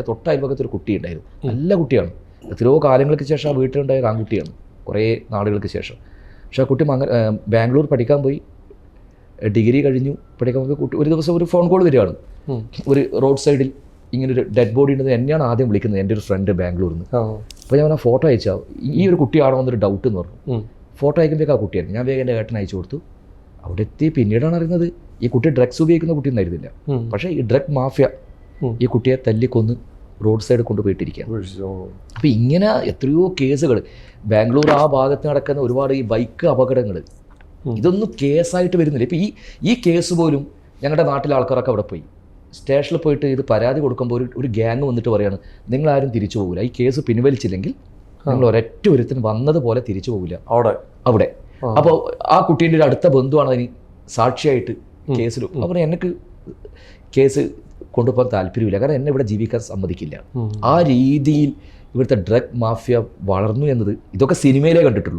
എന്റെ തൊട്ട അയൽപക്കത്ത് ഒരു കുട്ടി ഉണ്ടായിരുന്നു നല്ല കുട്ടിയാണ്. എത്രയോ കാലങ്ങൾക്ക് ശേഷം ആ വീട്ടിലുണ്ടായ ആൺകുട്ടിയാണ്. കുറേ നാളുകൾക്ക് ശേഷം. പക്ഷേ ആ കുട്ടി മങ്ങ ബാംഗ്ലൂർ പഠിക്കാൻ പോയി. ഡിഗ്രി കഴിഞ്ഞു. പഠിക്കാൻ പോയി. കുട്ടി ഒരു ദിവസം ഒരു ഫോൺ കോൾ വരികയാണ്. ഒരു റോഡ് സൈഡിൽ ഇങ്ങനെ ഒരു ഡെഡ് ബോഡി ഉണ്ടെന്ന് എന്നെയാണ് ആദ്യം വിളിക്കുന്നത്. എന്റെ ഒരു ഫ്രണ്ട് ബാംഗ്ലൂരിൽ നിന്ന് അപ്പോൾ ഞാൻ ആ ഫോട്ടോ അയച്ചാൽ ഈ ഒരു കുട്ടിയാണോ എന്നൊരു ഡൗട്ട് എന്ന് പറഞ്ഞു. ഫോട്ടോ അയക്കുമ്പോഴേക്ക് ആ കുട്ടിയാണ് ഞാൻ വേഗം എന്റെ ഏട്ടൻ അയച്ചു കൊടുത്തു. അവിടെ എത്തി. പിന്നീടാണ് അറിയുന്നത് ഈ കുട്ടി ഡ്രഗ്സ് ഉപയോഗിക്കുന്ന കുട്ടി എന്നായിരുന്നില്ല പക്ഷേ ഈ ഡ്രഗ് മാഫിയ ഈ കുട്ടിയെ തല്ലിക്കൊന്ന് റോഡ് സൈഡ് കൊണ്ടുപോയിട്ടിരിക്കുകയാണ്. അപ്പോൾ ഇങ്ങനെ എത്രയോ കേസുകൾ. ബാംഗ്ലൂർ ആ ഭാഗത്ത് നടക്കുന്ന ഒരുപാട് ഈ ബൈക്ക് അപകടങ്ങൾ. ഇതൊന്നും കേസായിട്ട് വരുന്നില്ല. ഇപ്പോൾ ഈ ഈ കേസ് പോലും ഞങ്ങളുടെ നാട്ടിലെ ആൾക്കാരൊക്കെ അവിടെ പോയി. സ്റ്റേഷനിൽ പോയിട്ട് ഇത് പരാതി കൊടുക്കുമ്പോൾ ഒരു ഒരു ഗ്യാങ് വന്നിട്ട് പറയാണ് നിങ്ങളാരും തിരിച്ചു പോകില്ല ഈ കേസ് പിൻവലിച്ചില്ലെങ്കിൽ നിങ്ങൾ ഒരൊറ്റ ഒരുത്തിന് വന്നതുപോലെ തിരിച്ചു പോകില്ല അവിടെ. അവിടെ. അപ്പോൾ ആ കുട്ടീന്റെ ഒരു അടുത്ത ബന്ധുവാണ് അതിന് സാക്ഷിയായിട്ട് കേസിൽ അപ്പോൾ എനിക്ക് കേസ് കൊണ്ടുപോകാൻ താല്പര്യമില്ല. കാരണം എന്നെ ഇവിടെ ജീവിക്കാൻ സമ്മതിക്കില്ല. ആ രീതിയിൽ ഇവിടുത്തെ ഡ്രഗ് മാഫിയ വളർന്നു എന്നത് ഇതൊക്കെ സിനിമയിലേ കണ്ടിട്ടുള്ളൂ.